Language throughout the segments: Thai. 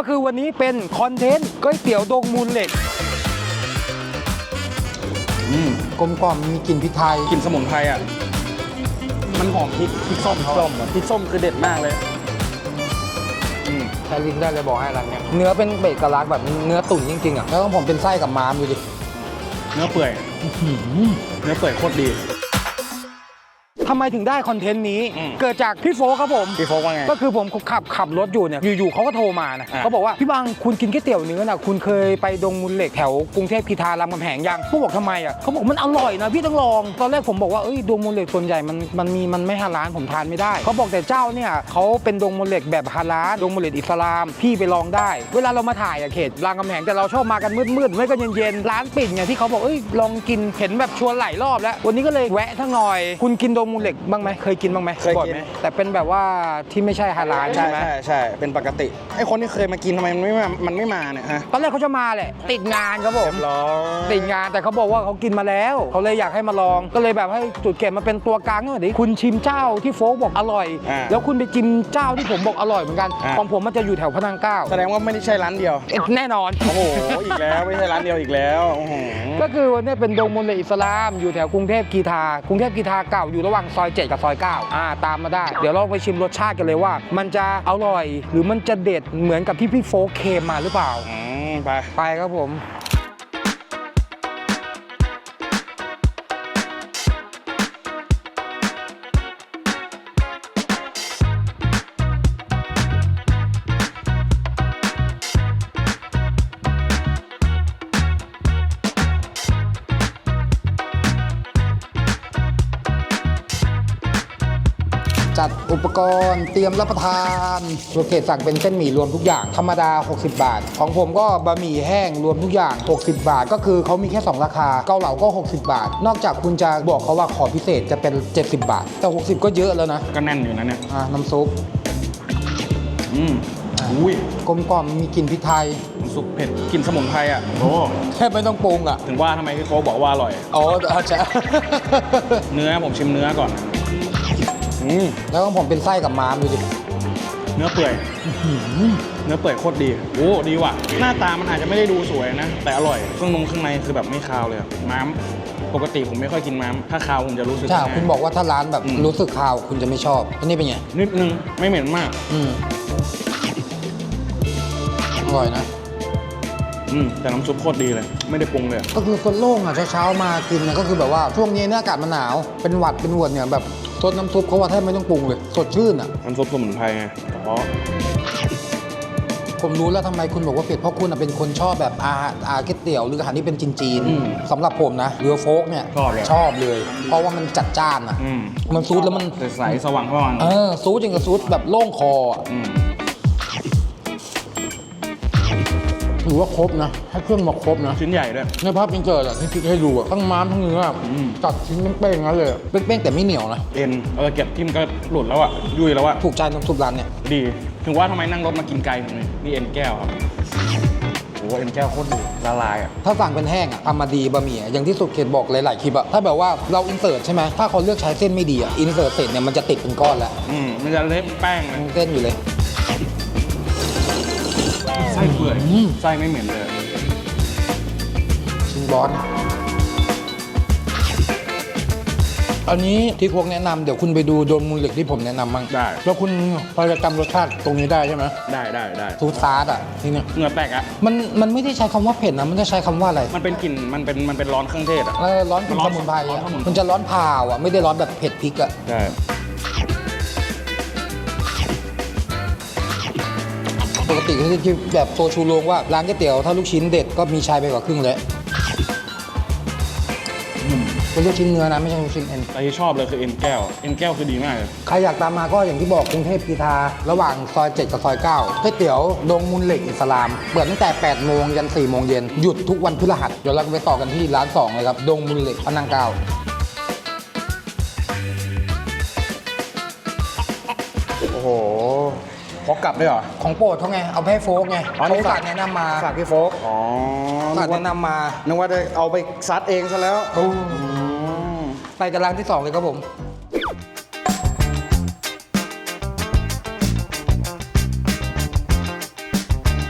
ก็คือวันนี้เป็นคอนเทนต์ก๋วยเตี๋ยวดงมูลเหล็กอืมกลมกล่อมมีกลิ่นพริกไทยกลิ่นสมุนไพรอะ มันหอมพริกพริกส้มเขาส้มพริกส้มคือเด็ดมากเลยอืมใช้ลิ้นได้เลยบอกให้ร้านเนี้ยเนื้อเป็นเบกลักษณ์แบบเนื้อตุ๋นจริงๆอะแล้วของผมเป็นไส้กับม้ามดูดิเนื้อเปื่อยเนื้อเปื่อยโคตรดี ทำไมถึงได้คอนเทนต์นี้ อืม เกิดจากพี่โฟครับผม พี่โฟกว่าไง ก็คือผมขับขับรถอยู่เนี่ยอยู่ๆเขาก็โทรมานะอะเขาบอกว่าพี่บางคุณกินก๋วยเตี๋ยวเนื้อนะคุณเคยไปดงมูลเหล็กแถวกรุงเทพพิธารามคำแหงยังผมบอกทำไมอะเขาบอกมันอร่อยนะพี่ต้องลองตอนแรกผมบอกว่าเอ้ยดงมูลเหล็กส่วนใหญ่มันมันมีมันไม่ฮาลาลผมทานไม่ได้เขาบอกแต่เจ้าเนี่ยเขาเป็นดงมูลเหล็กแบบฮาลาลดงมูลเหล็กอิสลาม พี่ไปลองได้ เวลาเรามาถ่ายอะเขตรามคำแหงแต่เราชอบมากันมืดๆไม่ก็เย็นๆร้านปิดไงที่เขาบอกเอ้ยลองกินเห็นแบบชวนหลายรอบแล้ว วันนี้ก็เลยแวะทั้งหน่อย คุณกินดงมูลเหล็กบ้างไหมเคยกินบ้างไหมเคยกิน บ่อไหมแต่เป็นแบบว่าที่ไม่ใช่ฮาลาลใช่ใช่ไหมใช่ใช่เป็นปกติไอ้คนที่เคยมากินทำไมมันไม่มามันไม่มาเนี่ยฮะตอนแรกเขาจะมาแหละติดงานครับผม ร้อติดงานแต่เขาบอกว่าเขากินมาแล้วเขาเลยอยากให้มาลองก็เลยแบบให้จุดเก็บมาเป็นตัวกลางหน่อยดิคุณชิมเจ้าที่โฟกบอกอร่อยาแล้วคุณไปชิมเจ้าที่ผมบอกอร่อยเหมือนกันอ่า ของผมมันจะอยู่แถวพระนังเกล้าแสดงว่าไม่ได้ใช่ร้านเดียว เอ๊ะแน่นอน โอ้โห อีกแล้วไม่ใช่ร้านเดียวอีกแล้วโอ้โหก็คือวันนี้เป็นดงมลเลอิสลาม อยู่แถวกรุงเทพกีทากรุงเทพกีทาเก่าอยู่ระหว่างซอย 7 กับซอย9อ่าตามมาได้ เดี๋ยวเราไปชิมรสชาติกันเลยว่า มันจะอร่อยหรือมันจะเด็ดเหมือนกับที่พี่โฟกเคมมาหรือเปล่า อืมไป ไปครับผม จัดอุปกรณ์เตรียมรับประทานโลเกตสั่งเป็นเส้นหมี่รวมทุกอย่างธรรมดา 60 บาท ของผมก็บะหมี่แห้งรวมทุกอย่าง 60 บาท ก็คือเขามีแค่ 2 ราคาเกาเหลาก็ 60 บาท นอกจากคุณจะบอกเขาว่าขอพิเศษจะเป็น 70 บาท แต่ 60 ก็เยอะแล้วนะก็แน่นอยู่นะเนี่ย อ่าน้ำซุปอืมอุ้ยกลมกล่อมมีกลิ่นพริกไทยน้ำซุปเผ็ดกลินสมุนไพรอะ โอ้แค่ไม่ต้องปรุงอะ ถึงว่าทำไมพี่โฟกบอกว่าอร่อย อ๋ออาจจะเนื้อผมชิมเนื้อก่อนอื มแล้วของผมเป็นไส้กับม้ามดูดิ เนื้อเปื่อย เนื้อเปื่อยโคตรดี โอ้ดีว่ะ หน้าตามันอาจจะไม่ได้ดูสวยนะ แต่อร่อย เครื่องนงข้างในคือแบบไม่คาวเลยอะม้ามปกติผมไม่ค่อยกินม้าม ถ้าคาวผมจะรู้สึกใช่ แน่ คุณบอกว่าถ้าร้านแบบอืม รู้สึกคาวคุณจะไม่ชอบอันนี้เป็นไง นิดนึงไม่เหม็นมาก อืมอร่อยนะ อืมแต่น้ำซุปโคตรดีเลย ไม่ได้ปรุงเลย ก็คือคนโล่งอะเช้าๆมากินเนี่ยก็คือแบบว่าช่วงนี้เนี่ยอากาศมันหนาว เป็นหวัดเป็นหวดเนี่ยแบบ ซดน้ำซุปเขาว่าแทบไม่ต้องปรุงเลย สดชื่นอะ น้ำซุปสมุนไพรไงอ๋อผมรู้แล้วทำไมคุณบอกว่าเผ็ดเพราะคุณอะเป็นคนชอบแบบอาหารอาก๋วยเตี๋ยวหรืออาหารที่เป็นจีนอืมๆสำหรับผมนะเรือโฟกเนี่ยชอบเลยชอบเลย เพราะว่ามันจัดจ้านอะ อืมมันซูดแล้วมัน ใสๆสว่างสว่างเออซูดจริงกับซูดแบบโล่งคออะ อืม ถือว่าครบนะให้เครื่องมาครบนะ ชิ้นใหญ่ด้วยในภาพอินเตอร์อะที่คิดให้ดูอะทั้งม้ามทั้งเนื้ออะอืมจัดชิ้นเป้งๆงั้นเลยอะเป้งๆแต่ไม่เหนียวนะเอ็นเออเก็บทิมก็หลุดแล้วอะยุ่ยแล้วอะถูกใจน้ำซุปร้านเนี่ยดีถึงว่าทำไมนั่งรถมากินไกลถึงนี่นี่เอ็นแก้วครับโอ้เอ็นแก้วโคตรดีละลายอะถ้าสั่งเป็นแห้งอะทำมาดีบะหมี่อะอย่างที่สุดเขตบอกหลายๆคลิปอะถ้าแบบว่าเราอินเสิร์ตใช่ไหมถ้าเขาเลือกใช้เส้นไม่ดีอะอินเสิร์ตเสร็จเนี่ยมันจะติดเป็นก้อนแล้วอืมมันจะเละแป้งเลย เส้นอยู่เลยไส้เปื่อยอืม ไส้ไม่เหม็นเลย ชิมบอสอันนี้ที่พวกแนะนำเดี๋ยวคุณไปดูโดนมูลเหล็กที่ผมแนะนำมั่งได้ แล้วคุณพอจะจำรสชาติตรงนี้ได้ใช่ไหมได้ได้ได้ทูซาร์ดอะที่เนี่ยเหงื่อแตกอะมันมันไม่ได้ใช้คำว่าเผ็ดนะ มันจะใช้คำว่าอะไรมันเป็นกลิ่นมันเป็นมันเป็นร้อนเครื่องเทศอะเออร้อนกลิ่นร้สอนมุนไพรร้อนอะสมุนไพร มันจะร้อนเผาวอะไม่ได้ร้อนแบบเผ็ดพริกอะ ใช่ ปกติก็จะแบบโซชูโรงว่าร้านก๋วยเตี๋ยวถ้าลูกชิ้นเด็ดก็มีชายไปกว่าครึ่งเลยเป็นลูกชิ้นเนื้อนะไม่ใช่ลูกชิ้นเอ็นแต่ที่ชอบเลยคือเอ็นแก้ว เอ็นแก้วคือดีมากเลยใครอยากตามมาก็อย่างที่บอกกรุงเทพกีทา ระหว่างซอย 7 กับซอย9ก๋วยเตี๋ยวดงมูลเหล็กอิสลาม เปิดตั้งแต่ 8 โมงยัน 4 โมงเย็น หยุดทุกวันพฤหัส เดี๋ยวเราไปต่อกันที่ร้าน 2 เลยครับ ดงมูลเหล็กพระนังเกล้า พกกลับด้วยเหรอ ของโปรดเขาไง เอาไปให้โฟกไงอ๋อเขานี่ฝากแนะนำมาฝากพี่โฟกอ๋อฝากแนะนำมา นึกว่าจะเอาไปซัดเองซะแล้วอู้อืมไปกันร้านที่2เลยครับผม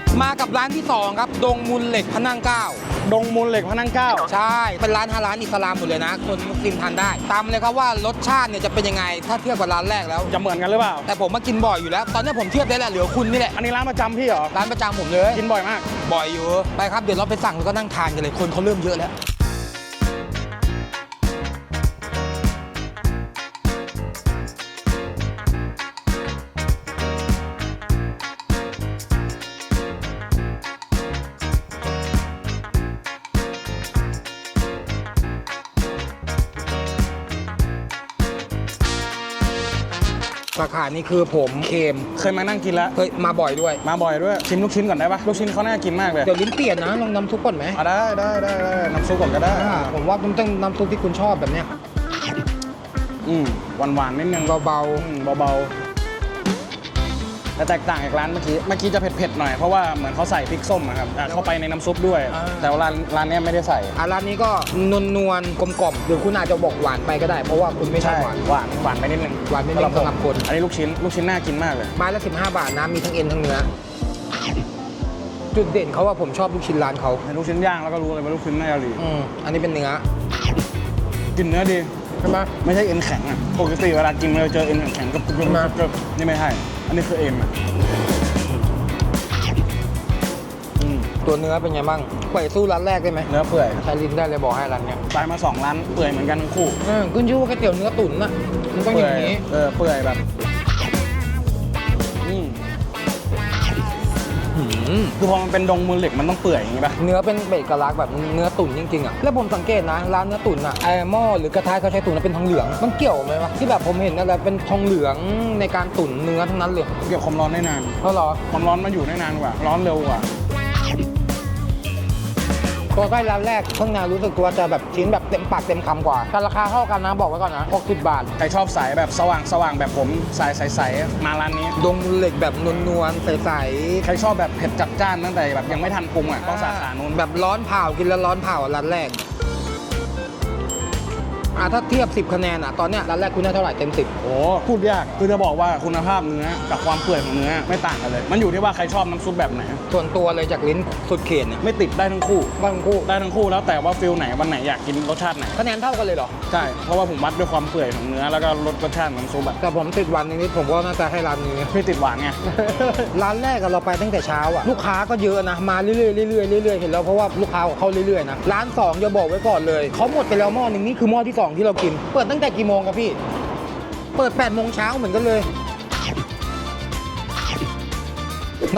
อมากับร้านที่2ครับ ดงมูลเหล็กพระนังเกล้า ดงมูลเหล็กพระนังเกล้าใช่ เป็นร้านฮาร้านอิสลามหมดเลยนะ คนมุสลิมทานได้ตามเลยครับว่ารสชาติเนี่ยจะเป็นยังไง ถ้าเทียบกับร้านแรกแล้ว จะเหมือนกันหรือเปล่า แต่ผมมากินบ่อยอยู่แล้ว ตอนนี้ผมเทียบได้แหละเหลือคุณนี่แหละ อันนี้ร้านประจำพี่เหรอ ร้านประจำผมเลย กินบ่อยมาก บ่อยอยู่ ไปครับ เดี๋ยวเราไปสั่งแล้วก็นั่งทานกันเลย คนเขาเริ่มเยอะแล้วาขานี้คือผมเคมเคยมานั่งกินแล้วเคยมาบ่อยด้วย มาบ่อยด้วยชิมลูกชิ้นก่อนได้ปะลูกชิ้นเขาน่ากินมากเลยเดี๋ยวลิ้นเปลี่ยนนะลองน้ำซุปก่อนไหมอะได้ได้ได้ได้น้ำซุปก่อนก็ได้อ่าผมว่ามันต้องน้ำซุปที่คุณชอบแบบเนี้ยอืมหวานหวานๆนิดนึงเบาอืมเบาๆ แต่แตกต่างจากร้านเมื่อกี้ เมื่อกี้จะเผ็ดๆหน่อย เพราะว่าเหมือนเขาใส่พริกส้มอะครับอะเข้าไปในน้ำซุปด้วยแต่ว่าร้านร้านเนี้ยไม่ได้ใส่ๆอะร้านนี้ก็นวลนวลๆกลมกล่อมหรือคุณอาจจะบอกหวานไปก็ได้ เพราะว่าคุณไม่ชอบหวาน หวานหวานไปนิดนึงหวานไปนิดนึงสำหรับคน อันนี้ลูกชิ้น ลูกชิ้นน่ากินมากเลย ไม้ละ15 บาทนะมีทั้งเอ็นทั้งเนื้อ จุดเด่นเขาว่าผมชอบลูกชิ้นร้านเขาในลูกชิ้นย่างแล้วก็รู้เลยว่าลูกชิ้นน่าจะดีอืมอันนี้เป็นเนื้อกินเนื้อดี ใช่ไหม ไม่ใช่เอ็นแข็งอะ ปกติเวลากินเราเจอเอ็นแข็งๆกับกรุบใช่ไหมๆกับนี่ไม่ใช่ อันนี้คือเอ็นอะอืมตัวเนื้อเป็นไงบ้างเปิดสู้ร้านแรกได้ไหมเนื้อเปื่อยใช้ลิ้นได้เลยบอกให้ร้านเนี้ยตายมาสองร้านเปื่อยเหมือนกันทั้งคู่อืมขึ้นชื่อว่าก๋วยเตี๋ยวเนื้อตุ๋นน่ะมันต้องอย่างนี้ เออเปื่อยแบบ คือพอมันเป็นดงมูลเหล็กมันต้องเปื่อยอย่างงี้ป่ะเนื้อเป็นเอกลักษณ์แบบเนื้อตุ๋นจริงๆอะแล้วผมสังเกตนะร้านเนื้อตุ๋นอะไอ้หม้อหรือกระทะเขาใช้ตุ๋นเป็นทองเหลืองมันเกี่ยวไหมวะที่แบบผมเห็นอะไรเป็นทองเหลืองในการตุ๋นเนื้อทั้งนั้นเลยเก็บความร้อนได้นานเพราะเหรอความร้อนมันอยู่ได้นานกว่าร้อนเร็วกว่า ตัวใกล้ร้านแรกเพิ่งนารู้สึกว่าจะแบบชิ้นแบบเต็มปากเต็มคำกว่าแต่ราคาเท่ากันนะบอกไว้ก่อนนะ60บาท ใครชอบสายแบบสว่างสว่างแบบผมสายใสๆมาร้านนี้ ดงมูลเหล็กแบบนวลๆใสใครชอบแบบเผ็ดจัดจ้านตั้งแต่แบบยังไม่ทันปรุงอะๆต้องสาขานู้น แบบร้อนเผากินแล้วร้อนเผาร้านแรก อะถ้าเทียบ 10 คะแนนอะตอนเนี้ยร้านแรกคุณได้เท่าไหร่เต็ม 10 โอ้พูดยากคือจะบอกว่าคุณภาพเนื้อกับความเปื่อยของเนื้อไม่ต่างกันเลย มันอยู่ที่ว่าใครชอบน้ำซุปแบบไหน ส่วนตัวเลยจากลิ้นสุดเขตเนี่ยไม่ติดได้ทั้งคู่บางคู่ได้ทั้งคู่แล้วแต่ว่าฟิลไหนวันไหนอยากกินรสชาติไหนคะแนนเท่ากันเลยเหรอ ใช่เพราะว่าผมวัดด้วยความเปื่อยของเนื้อแล้วก็รสรสชาติของน้ำซุปแบบแต่ผมติดวันนิดๆผมก็น่าจะให้ร้านนี้ ไม่ติดหวานไง ร้านแรกอะเราไปตั้งแต่เช้าอะลูกค้าก็เยอะนะ มาเรื่อยๆเรื่อยๆเรื่อยๆเห็นแล้วเพราะว่าลูกค้าเขาเรื่อยๆนะร้านสองจะบอกไว้ก่อนเลยเขาหมดไปแล้วหม้อหนึ่งนี่คือหม้อที่สองที่เรากิน เปิดตั้งแต่กี่โมงครับพี่ เปิด8ปดโมงเช้าเหมือนกันเลย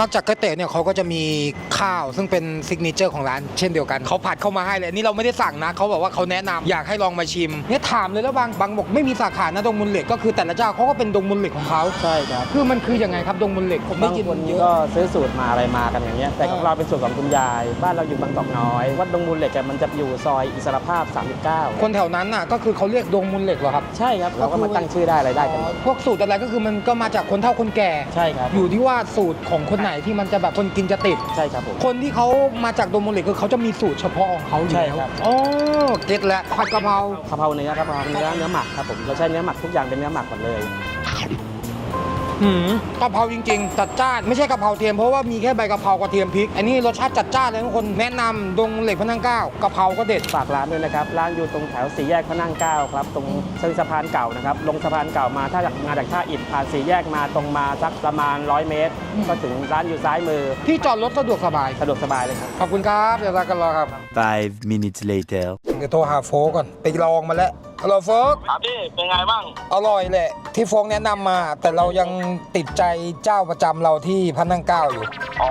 นอกจากก๋วยเตี๋ยวเนี่ยเขาก็จะมีข้าวซึ่งเป็นซิกเนเจอร์ของร้านเช่นเดียวกันเขาผัดเข้ามาให้เลยอันนี่เราไม่ได้สั่งนะเขาบอกว่าเขาแนะนำอยากให้ลองมาชิมเนี่ยถามเลยแล้วบางบางบอกไม่มีสาขานะดงมุลเหล็กก็คือแต่ละเจ้าเขาก็เป็นดงมุลเหล็กของเขาใช่ครับคือมันคือยังไงครับดงมุลเหล็กผมได้บางยินคนเยอะ ก็ซื้อสูตรมาอะไรมากันอย่างเงี้ยแต่ของเออเราเป็นสูตรของคุณยาย บ้านเราอยู่บางกอกน้อย วัดดงมูลเหล็กอะมันจะอยู่ซอยอิสรภาพ 39 คนแถวนั้นน่ะก็คือเขาเรียกดงมุลเหล็กเหรอครับ ใช่ครับเราก็มาตั้งชื่อได้อะไรได้กันหมดพวกสูตรอะไรก็คือมันก็มาจากคนเฒ่าคนแก่ ใช่ครับ อยู่ที่ว่าสูตรของคนไหนที่มันจะแบบคนกินจะติด ใช่ครับผม คนที่เขามาจากดงมุลเหล็กคือเขาจะมีสูตรเฉพาะของเขาอยู่ใช่แล้วครับ อ๋อเก็ตแล้วผัดกะเพรา กะเพราเนื้อกะเพราเนื้อเนื้อหมักครับผมเราใช้เนื้อหมักทุกอย่างเป็นเนื้อหมักหมดเลย หืมกะเพราจริงๆ จัดจ้านไม่ใช่กะเพราเทียมเพราะว่ามีแค่ใบกะเพรากระเทียมพริก อันนี้รสชาติจัดจ้านเลยทุกคนแนะนำดงมุลเหล็กพระนังเกล้ากะเพราก็เด็ด ฝากร้านด้วยนะครับ ร้านอยู่ตรงแถวสี่แยกพระนั่งเกล้าครับ ตรงเชิงสะพานเก่านะครับ ลงสะพานเก่ามาถ้าจากมาจากท่าอิฐผ่านสี่แยกมาตรงมาสักประมาณ 100 เมตร ก็ถึงร้านอยู่ซ้ายมือ ที่จอดรถสะดวกสบาย สะดวกสบายเลยครับ ขอบคุณครับเดี๋ยวลากันรอครับ Five minutes later. เดี๋ยวโทรหาโฟกก่อนไปลองมาแล้ว ฮัลโหลโฟกครับพี่เป็นไงบ้าง อร่อยแหละ ที่โฟกแนะนำมา แต่เรายังติดใจเจ้าประจำเราที่พันนังเก้าอยู่ อ๋อ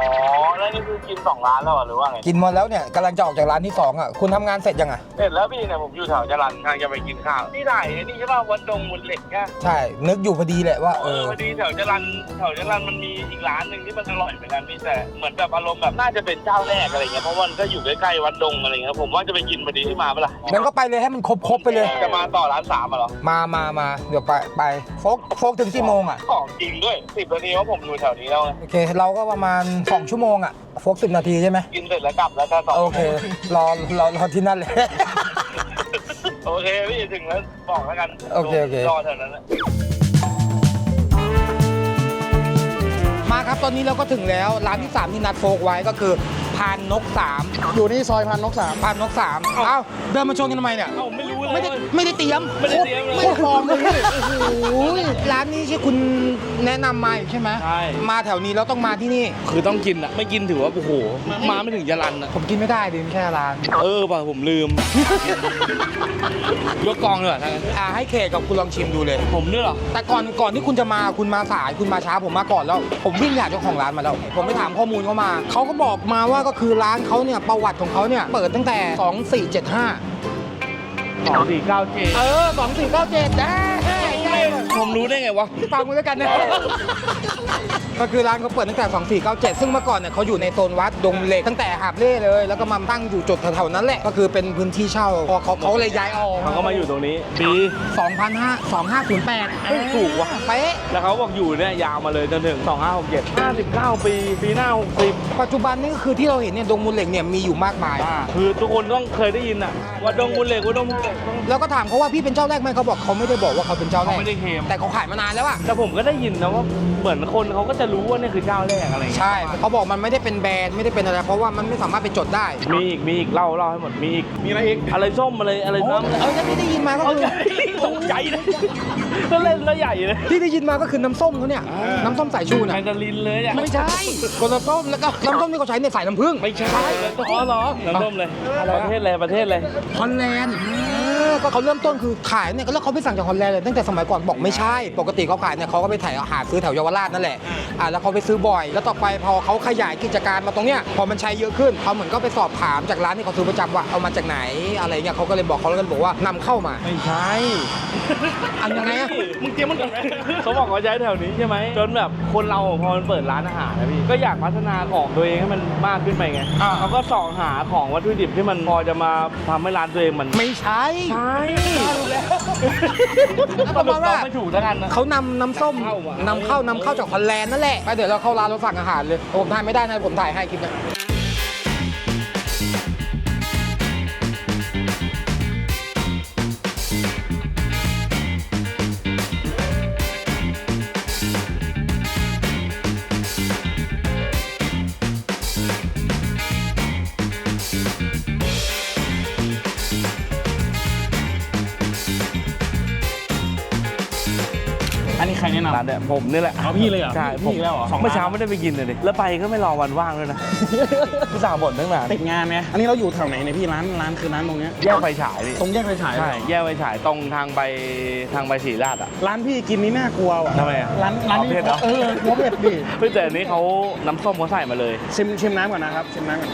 แล้วนี่คือกินสองร้านแล้วเหรอหรือว่าไงกินหมาแล้วเนี่ยกำลังจะออกจากร้านที่สองอะคุณทำงานเสร็จยังอะ เสร็จแล้วพี่เนี่ยผมอยู่แถวจรัญทางจะไปกินข้าวนี่ไหนนี่ใช่ป่ะวัดดงมุนเหล็กอะใช่ นึกอยู่พอดีแหละว่าเอเอออพอดีแถวจรัญแถวจรัญมันมีอีกร้านหนึ่งที่มันอร่อยเหมือนกันพี่แต่เหมือนแบบอารมณ์แบบน่าจะเป็นเจ้าแรกอะไรเงี้ยเพราะว่ามันก็อยู่ใกล้ๆวัดดงอะไรเงี้ยผมว่าจะไปกินพอดีที่มาเปะล่างั้นก็ไปเลยให้มันครบครบๆไปเลย จะมาต่อร้านสามอะเหรอ มามามาเดี๋ยวไปไปโฟกโฟกถึงกี่โมงอะ ของจริงด้วยสิบนาทีว่าผมอยู่แถวนี้แล้วไงโอเค เราก็ประมาณ 2 ชั่วโมงอะโฟกสิบนาทีใช่ไหมกินเสร็จแล้วกลับแล้วถ้าสองโอเค รอรอรอที่นั่นเลย โอเคพี่ถึงแล้วบอกแล้วกันโอเคโอเค รอแถวนั้นนะมาครับตอนนี้เราก็ถึงแล้วร้านที่ 3 ที่นัดโฟกไว้ก็คือ พานนกสามอยู่นี่ซอยพันนกสามพานนกสามเอ้าเดินมาชนกันทำไมเนี่ย เอ้าไม่รู้เลย ไม่ได้ไม่ได้เตรียมไม่ได้เตรียมเลย โคตรปลอมเลยโอ้โหร้านนี้ใช่คุณแนะนำมาอีกใช่ไหมใช่ มาแถวนี้เราต้องมาที่นี่ คือต้องกินอะไม่กินถือว่าโอ้โหมาไม่ถึงยาลันอะผมกินไม่ได้ดิมนแค่ร้าน เออป่ะผมลืม ยกกองเลยเหรอทางนั้นอ่าให้เคกับคุณลองชิมดูเลย ผมเนี่ยเหรอ แต่ก่อนก่อนที่คุณจะมาคุณมาสายคุณมาช้าผมมาก่อนแล้ว ผมวิ่งหาเจ้าของร้านมาแล้ว ผมไปถามข้อมูลเขามา เขาก็บอกมาว่าก็คือร้านเขาเนี่ยประวัติของเขาเนี่ยเปิดตั้งแต่ 2475 สองสี่เก้าเจเออ 2497ได้ ผมรู้ได้ไงวะ ฟังมือแล้วกันนะ ก็คือร้านเขาเปิดตั้งแต่ 2497 ซึ่งเมื่อก่อนเนี่ยเขาอยู่ในโซนวัดดงเหล็ก ตั้งแต่หาบเล่เลย แล้วก็มาตั้งอยู่จุดแถวๆนั้นแหละ ก็คือเป็นพื้นที่เช่า พอเขาเขาเลยย้ายออกเขาก็มาอยู่ตรงนี้ปี2005 2508เฮ้ยถูกว่ะเป๊ะ แล้วเขาบอกอยู่เนี่ยยาวมาเลยจนถึง 2567 59 ปี ปีหน้า 60 ปัจจุบันนี่ก็คือที่เราเห็นเนี่ยดงมูลเหล็กเนี่ยมีอยู่มากมายอ่าคือทุกคนต้องเคยได้ยินอะว่าดงมูลเหล็กว่าดงมูลเหล็กต้องแล้วก็ถามเขาว่าพี่เป็นเจ้าแรกไหมเขาบอกเขาไม่ได้บอกว่าเขาเป็นเจ้าแรเขากไม่ได้เคลม แต่เขาขายมานานแล้วอะแต่ผมก็ได้ยินนะว่าเหมือนคนเขาก็จะรู้ว่านี่คือเจ้าแรกอะไรอย่างเงี้ยใช่เขาบอกมันไม่ได้เป็นแบรนด์ไม่ได้เป็นอะไร เพราะว่ามันไม่สามารถไปจดได้มีอีกมีอีกเล่าเล่าให้หมดมีอีกมีอะไรอีกอะไรส้มอะไรอะไรน้ำเออที่ได้ยินมาก็เอาคือใจตกใจเลยก็เล่นแล้วใหญ่เลยที่ได้ยินมาก็คือน้ำส้มเขาเนี่ยน้ำส้มสายชูแมน่ะนดารินเลยอะไม่ใช่คนละส้มแล้วก็น้ำส้มที่เขาใช้เนี่ยใส่น้ำผึ้งไม่ใช่อ๋อเหรอน้ำส้มเลยอะไรปอะระเทศอะไรประเทศอะไร ฮอลแลนด์เออก็เขาเริ่มต้นคือขายเนี่ยแล้วเขาไปสั่งจากฮอลแลนด์เลยตั้งแต่สมัยก่อนบอกไม่ใช่ ปกติเขาขายเนี่ยเขาก็ไปถ่ายหาซื้อแถวเยาวราชนั่นแหละอ่าแล้วเขาไปซื้อบ่อย แล้วต่อไปพอเขาขยายกิจการมาตรงเนี้ยพอมันใช้เยอะขึ้นเขาเหมือนก็ไปสอบถามจากร้านที่เขาซื้อประจำว่าเอามาจากไหนอะไรเงี้ยเขาก็เลยบอกเขาแล้วกันบอกว่านำเข้ามาไม่ใช่อันยังไงอะมึงเตรียมมันก่อนไหมเขาบอกว่าใช้แถวนี้ใช่ไหมจนแบบคนเราพอมันเปิดร้านอาหารนะพี่ก็อยากพัฒนาของตัวเองให้มันมากขึ้นไปไงอ่า เขาก็ส่องหาของวัตถุดิบที่มันพอจะมาทำให้ร้านตัวเองมันไม่ใช่ ใช่แล้วประมาณว่าไม่ถูกแล้วกันนะ เขานำน้ำส้มนำเข้านำเข้านำเข้าจากฮอลแลนด์นั่นแหละไปเดี๋ยวเราเข้าร้านเราสั่งอาหารเลยผมถ่ายไม่ได้นะผมถ่ายให้คลิปเนี้ย รแนะนำร้านเนี่ยผมนี่แหละเอาพี่เลยเหรอใช่พี่ผมอีกแล้วเหรอสองร้านเมื่อเช้าไม่ได้ไปกินเลยดิแล้วไปก็ไม่รอวันว่างด้วยนะพี่สาวบ่นตั้งนานติดงานไงอันนี้เราอยู่แถวไหนเนี่ยพี่ร้านร้านคือร้านตรงเนี้ยแยกไฟฉายดิตรงแยกไฟฉายใช่แยกไฟฉายตรงทางไปทางไปศรีราชอะร้านพี่กินนี่น่ากลัวว่ะทำไมอะร้านร้านอ๋อนี้เผ็ดเหรอเออหัวเผ็ดดิเฮ้ยแต่อันนี้เขาน้ำส้มเขาใส่มาเลยชิมชิมน้ำก่อนนะครับชิมน้ำก่อน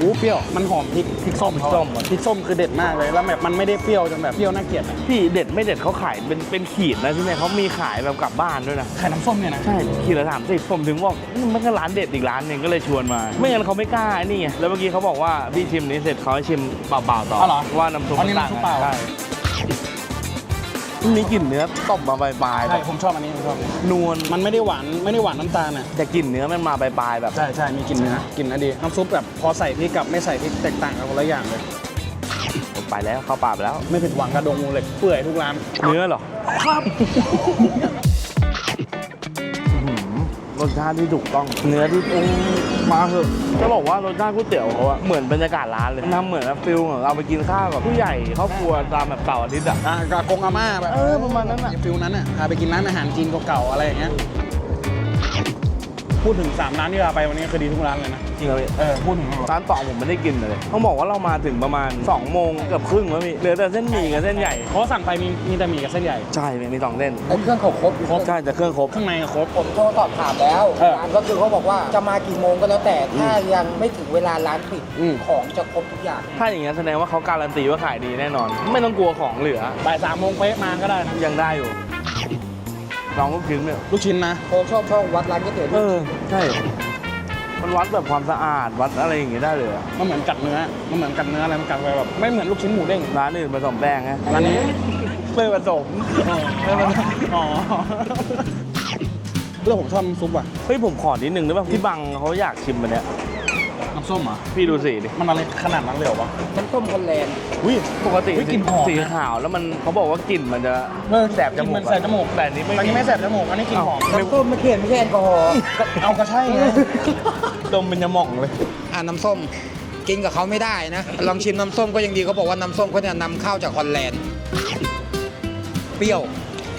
อู้เปรี้ยวมันหอมพริกพริกส้มเขาพริกส้มพริกส้มคือเด็ดมากเลยแล้วแบบมันไม่ได้เปรี้ยวจนแบบเปรี้ยวน่าเกลียดอะพี่เด็ดไม่เด็ดเขาขายเป็นเป็นขีดนะที่เนี่ยเขามีขายแบบกลับบ้านด้วยนะ ไข่น้ำส้มเนี่ยนะ ใช่ ขีดละสามสิบผมถึงบอกนี่มันก็ร้านเด็ดอีกร้านหนึ่งก็เลยชวนมา ไม่งั้นเขาไม่กล้าไอ้นี่ไงแล้วเมื่อกี้เขาบอกว่าพี่ชิมนี้เสร็จเขาให้ชิมเปล่าๆต่ออ๋อเหรอว่าน้ำซุปอ๋อนี่ต่างน้ำซุปเปล่า ใช่ มีกลิ่นเนื้อตบมาปลายๆแบใช่บผมชอบอันนี้ผมชอบอันนี้นวลมันไม่ได้หวานไม่ได้หวานน้ำตาลอะแต่กลิ่นเนื้อมันมาปลายๆแบบ ใช่ใช่มีกลิ่นเนื้อกลิ่นนะดีน้ำซุปแบบพอใส่พริกกับไม่ใส่พริกแตกต่างกันคนละอย่างเลย ไปแล้วเข้าปากไปแล้ว ไม่ผิดหวังกระดงมูเหล็กเปื่อยทุกร้าน เนื้อเหรอ ครับร สชาติที่ถูกต้อง เนื้อที่โอ้มาเถอะจะบอกว่ารสชาติก๋วยเตี๋ยวเขาอะเหมือนบรรยากาศร้านเลยทำเหมือนแบบฟิลเหมือนเราไปกินข้าวกับผู้ใหญ่ครอบครัวตามแบบเสาร์อาทิตย์อะอะกากงอาม่าแบบเออประมาณนั้นอะ ฟิลนั้นอะพาไปกินร้านอาหารจีนเก่าๆอะไรอย่างเงี้ย พูดถึง 3 ร้านที่เราไปวันนี้คือดีทุกร้านเลยนะ จริงเหรอพี่เออพูดถึงร้านต่อผมไม่ได้กินเลยต้องบอกว่าเรามาถึงประมาณ2โมงเกือบครึ่งแล้วพี่เหลือแต่เส้นหมี่กับเส้นใหญ่เพราะว่าสั่งไปมีมีแต่หมี่กับเส้นใหญ่ใช่มีสองเส้นไอ้เครื่องเขาครบครบใช่แต่เครื่องครบข้างในครบผมโทรสอบถามแล้วเออร้านก็คือเขาบอกว่าจะมากี่โมงก็แล้วแต่ถ้ายังไม่ถึงเวลาร้านปิดอืม ของจะครบทุกอย่าง ถ้าอย่างงี้นแสดงว่าเขาการันตีว่าขายดีแน่นอน ไม่ต้องกลัวของเหลือบ่ายสามโมงเป๊ะมาก็ได้นะยังได้อยู่ ลองลูกชิ้นเนี่ยลูกชิ้นนะโทรชอบชอบวัดร้านก๋วยเตี๋ยวเออใช่ มันวัดแบบความสะอาดวัดอะไรอย่างงี้ได้เลยอะมันเหมือนกัดเนื้อมันเหมือนกัดเนื้ออะไรมันกัดไปแบบไม่เหมือนลูกชิ้นหมูเด้งร้านอื่นผสมแป้งไงร้านนี้ไม่ผสมอ๋ออ๋อเรื่องผมชอบน้ำซุปอะเฮ้ยผมขอนิดนึงได้ป่ะพี่บังเขาอยากชิมมันเนี้ย น้ำส้มเหรอะพี่ดูสีดิมันอะไรขนาดนั้นเลยเหรอวะน้ำส้มคอนแลนด์ อุ้ย ปกติเฮ้ยกลิ่นหอมสีขาวแล้วมันเขาบอกว่ากลิ่นมันจะ เออแสบจมูกมันแสบจมูกแต่อันนี้ไม่อันนี้ไม่แสบจมูกอันนี้กลิ่นหอมน้ำส้มไม่เขียนไม่ใช่แอลกอฮอล์เอากระใช่ไงดมเป็นยาหม่องเลย อ่าน้ำส้มกินกับเขาไม่ได้นะ ลองชิมน้ำส้มก็ยังดีเขาบอกว่าน้ำส้มเขาเนี่ยนำเข้าจากฮอลแลนด์ เปรี้ยว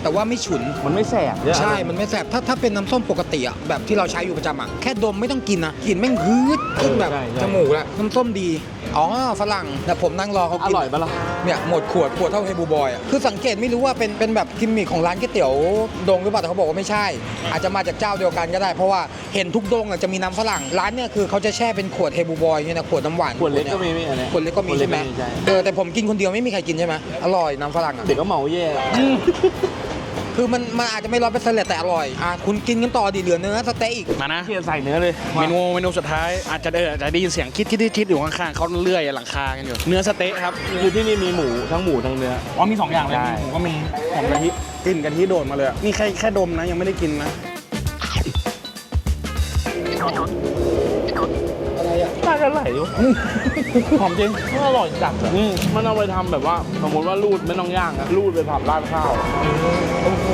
แต่ว่าไม่ฉุน มันไม่แสบเยอะใช่ มันไม่แสบ ถ้าถ้าเป็นน้ำส้มปกติอะแบบที่เราใช้อยู่ประจำอะแค่ดมไม่ต้องกินนะกลิ่นแม่งฮืดขึ้นแบบจมูกแล้วน้ำส้มดี อ๋อ ฝรั่งแต่ผมนั่งรอเขาอกิน ร่อยปะล่ะ เนี่ยหมดขวดขวดเท่าเฮบูบอยอะคือสังเกตไม่รู้ว่าเป็นเป็นแบบกิมมิคของร้านก๋วยเตี๋ยวดงหรือเปล่าแต่เขาบอกว่าไม่ใช่ อาจจะมาจากเจ้าเดียวกันก็ได้ เพราะว่าเห็นทุกดงอะจะมีน้ำฝรั่งร้านเนี่ยคือเขาจะแช่เป็นขวดเฮบูบอยเนี่ยนะขวดน้ำหวานขวดเล็กนี่ยก็มีมีอันเนี้ยขวดเล็กก็มีใช่ไหมใช่ เออแต่ผมกินคนเดียวไม่มีใครกินใช่ไหมอร่อยน้ำฝรั่งอะเด็กก็เมาแย่ คือมันมันอาจจะไม่ร้อยเปอร์เซ็นต์แหละแต่อร่อยอะคุณกินกันต่อดิเหลือเนื้อสเต๊ะอีก มานะเที่ยใส่เนื้อเลยเมนูเมนูสุดท้ายอาจจะเอออาจจะได้ยินเสียงคิดคิดคิดคิดอยู่ข้างๆเขาเลื่อยหลังคากันอยู่ เนื้อสเต๊ะครับคือที่นี่มีหมูทั้งหมูทั้งเนื้ออ๋อมีสองอย่างเลยใช่ผมก็มีหอมกะทิกลิ่นกะทิโดดมาเลยอะนี่แค่แค่ดมนะยังไม่ได้กินนะ น่าจะไหลอยู่หอมจริงมันอร่อยจัดอะอืมมันเอาไปทำแบบว่า สมมติว่ารูดไม่ต้องย่างอะรูดไปผัดราดข้าวโอ้โห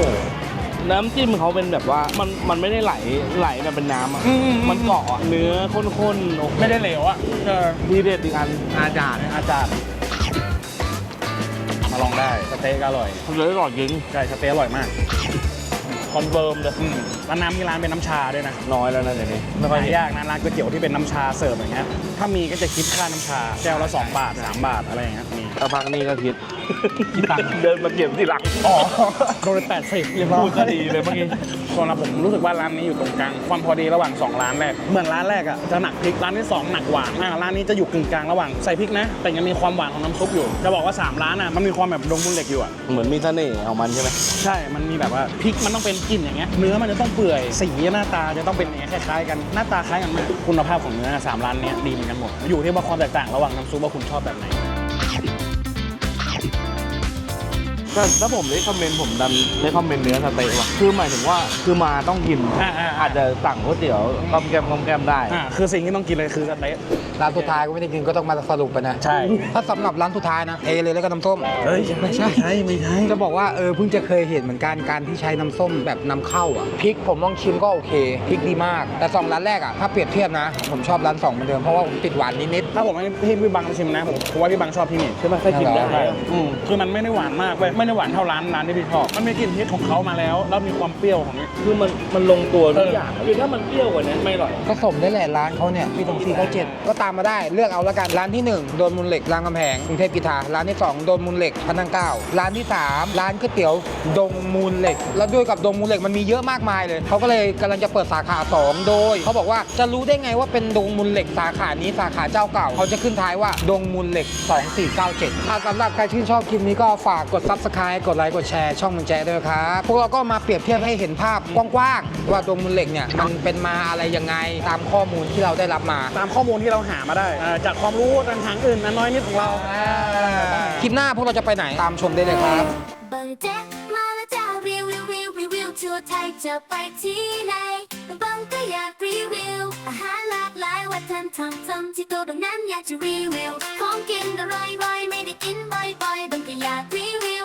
น้ำจิ้มเขาเป็นแบบว่ามันมันไม่ได้ไหลไหลแบบเป็นน้ำอะอืม มันเกาะอะเนื้อข้นๆโอ้โหไม่ได้เหลวอะเออทีเด็ดอีกอัน อาจารย์อาจารย์มาลองได้สเต๊กอร่อย เลยอร่อยจริง ใช่สเต๊กอร่อยมาก คอนเฟิร์มเลยอืมร้านน้ำมีร้านเป็นน้ำชาด้วยนะน้อยแล้วนะเดี๋ยวนี้ไม่ค่หาอยเห็นยากนะร้านก๋วยเตี๋ยวที่เป็นน้ำชาเสิร์ฟอย่างเงี้ยถ้ามีก็จะคิดค่าน้ำชาแก้วละ2บาท3บาทอะไรอย่างเงี้ยมีสักพักนี้ก็คิดคิดตังค์ เดินมาเก็บที่หลัง อ๋อโดนแปดสิบเรียบร้อยพูดก็ดีเลยเมื่อกี้ส่วนเราผมรู้สึกว่าร้านนี้อยู่ตรงกลาง ความพอดีระหว่างสองร้านแรก เหมือนร้านแรกอะจะหนักพริก ร้านที่สองหนักหวานอ่าร้านนี้จะอยู่กึ่งกลางระหว่างใส่พริกนะ แต่ยังมีความหวานของน้ำซุปอยู่ จะบอกว่าสามร้านอะมันมีความแบบดงบุญเหล็กอยู่อะ เหมือนมีเสน่ห์ของมันใช่ไหม ใช่ มันมีแบบว่าพริกมันต้องเป็นกินอย่างเงี้ยเนื้อมันจะต้องเปื่อยสีหน้าตาจะต้องเป็นอย่างเงี้ยคล้ายๆกันหน้าตาคล้ายกันมากคุณภาพของเนื้อสามร้านเนี้ยดีเหมือนกันหมดอยู่ที่ว่าความแตกต่างระหว่างน้ำซุปว่าคุณชอบแบบไหน แต่ถ้าผมได้คอมเมนต์ผมดันได้คอมเมนต์เนื้อสเต๊ะว่ะคือหมายถึงว่าคือมาต้องกินอ่าอ่าอาจจะสั่งก๋วยเตี๋ยวก้อมแกมก้อมแกมได้ อ่าคือสิ่งที่ต้องกินเลยคือสเต๊ะร้านสุดท้ายก็ไม่ได้กินก็ต้องมาสรุปไปนะใช่ ถ้าสำหรับร้านสุดท้ายนะเทเลยแล้วก็น้ำส้ม เฮ้ยไม่ใช่ใช่ไม่ใช่จะบอกว่าเออเพิ่งจะเคยเห็นเหมือนกันการที่ใช้น้ำส้มแบบนำเข้าอะพริกผมลองชิมก็โอเคพริกดีมาก แต่สองร้านแรกอะถ้าเปรียบเทียบนะ ผมชอบร้านสองเหมือนเดิมเพราะว่าผมติดหวานนิด ถ้าผมให้พี่พี่บังชิมนะผมผมว่าพี่บังชอบที่นี่ใช่ไหมเคยกินได้ใช่ อืมคือมันไม่ได้หวานมากเว้ยไม่ได้หวานเท่าร้านร้านที่พี่ชอบ มันมีกลิ่นพริกของเขามาแล้ว แล้วมีความเปรี้ยวของนี่ คือมันมันลงตัวทุกเอออย่างคือถ้ามันเปรี้ยวกว่านี้ไม่อร่อยๆก็สมได้แหละร้านเขาเนี่ยพี่ตรงสี่เขาเจ็ดก็ตามมาได้เลือกเอาละกันร้านที่หนึ่งโดนมูลเหล็กรามคำแหงกรุงเทพกีทาร้านที่สองโดนมูลเหล็กพระนังเกล้าร้านที่สามร้านก๋วยเตี๋ยวดงมูลเหล็ก แล้วด้วยกับดงมูลเหล็กมันมีเยอะมากมายเลยเขาก็เลยกำลังจะเปิดสาขาสองโดยเขาบอกว่าจะรู้ได้ไงว่าเป็นดงมูลเหล็กสาขานี้สาขาเจ้าเก่าเขาจะขึ้นท้ายว่าดงมูลเหล็ก 2497ถ้าสำหรับใครชื่นชอบคลิปนี้ก็ฝากกด subscribe กดไลค์กดแชร์ช่องมันแจด้วยครับพวกเราก็มาเปรียบเทียบให้เห็นภาพกว้างๆว่าดงมูลเหล็กเนี่ยมันเป็นมาอะไรยังไงตามข้อมูลที่เราได้รับมา ตามข้อมูลที่เราหามาได้อ่าจากความรู้ทางอื่นน้อยนิดของเรา คลิปหน้าพวกเราจะไปไหนตามชมได้เลยครับบางแจ๊กมาแล้วจ้ารีวิวรีวิวรีวิวทั่วไทยจะไปที่ไหนบางก็อยากรีวิว อาหารหลากหลายวัฒนธรรมทำที่ตัวตรงนั้นอยากจะรีวิว ของกินอร่อยๆไม่ได้กินบ่อยๆบางก็อยากรีวิว